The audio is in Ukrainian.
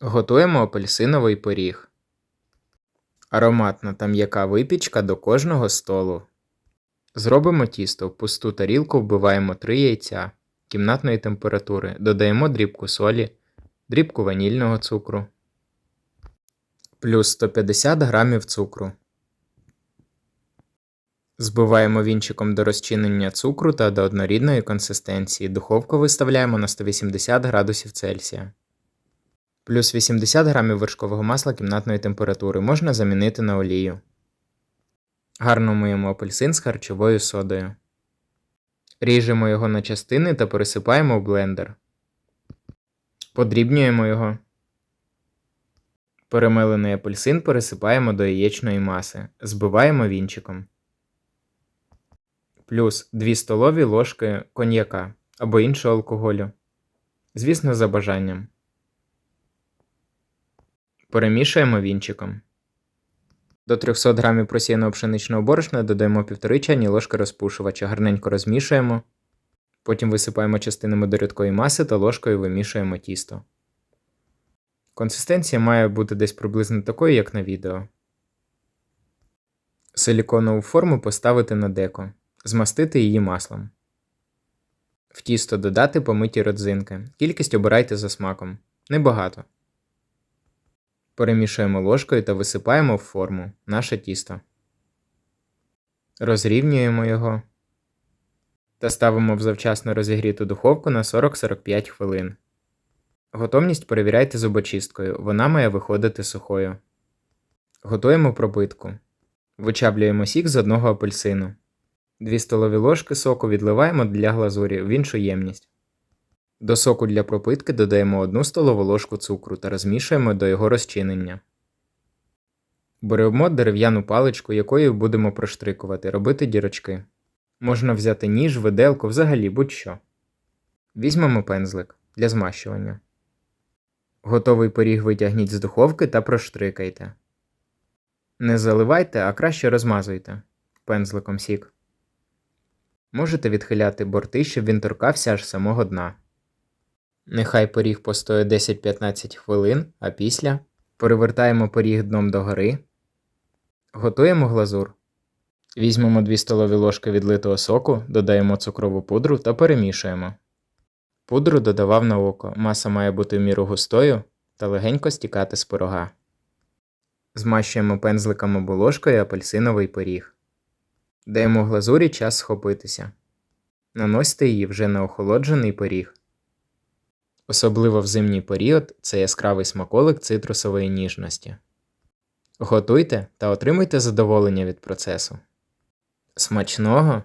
Готуємо апельсиновий пиріг. Ароматна та м'яка випічка до кожного столу. Зробимо тісто. В пусту тарілку вбиваємо 3 яйця кімнатної температури. Додаємо дрібку солі, дрібку ванільного цукру, плюс 150 грамів цукру. Збиваємо вінчиком до розчинення цукру та до однорідної консистенції. Духовку виставляємо на 180 градусів Цельсія. Плюс 80 грамів вершкового масла кімнатної температури можна замінити на олію. Гарно миємо апельсин з харчовою содою. Ріжемо його на частини та пересипаємо в блендер. Подрібнюємо його. Перемелений апельсин пересипаємо до яєчної маси. Збиваємо вінчиком. Плюс 2 столові ложки коньяка або іншого алкоголю. Звісно, за бажанням. Перемішуємо вінчиком. До 300 грамів просіяного пшеничного борошна додаємо 1,5 чайні ложки розпушувача, гарненько розмішуємо. Потім висипаємо частинами до рідкої маси та ложкою вимішуємо тісто. Консистенція має бути десь приблизно такою, як на відео. Силіконову форму поставити на деко, змастити її маслом. В тісто додати помиті родзинки. Кількість обирайте за смаком. Небагато. Перемішуємо ложкою та висипаємо в форму наше тісто. Розрівнюємо його та ставимо в завчасно розігріту духовку на 40-45 хвилин. Готовність перевіряйте зубочисткою, вона має виходити сухою. Готуємо пробитку. Вичаблюємо сік з одного апельсину. 2 столові ложки соку відливаємо для глазурі в іншу ємність. До соку для пропитки додаємо 1 столову ложку цукру та розмішуємо до його розчинення. Беремо дерев'яну паличку, якою будемо проштрикувати, робити дірочки. Можна взяти ніж, виделку, взагалі будь-що. Візьмемо пензлик для змащування. Готовий пиріг витягніть з духовки та проштрикайте. Не заливайте, а краще розмазуйте пензликом сік. Можете відхиляти борти, щоб він торкався аж самого дна. Нехай пиріг постоє 10-15 хвилин, а після перевертаємо пиріг дном догори. Готуємо глазур. Візьмемо 2 столові ложки відлитого соку, додаємо цукрову пудру та перемішуємо. Пудру додавав на око, маса має бути в міру густою та легенько стікати з пирога. Змащуємо пензликом або апельсиновий пиріг. Даємо глазурі час схопитися. Наносьте її вже на охолоджений пиріг. Особливо в зимній період це яскравий смаколик цитрусової ніжності. Готуйте та отримуйте задоволення від процесу. Смачного!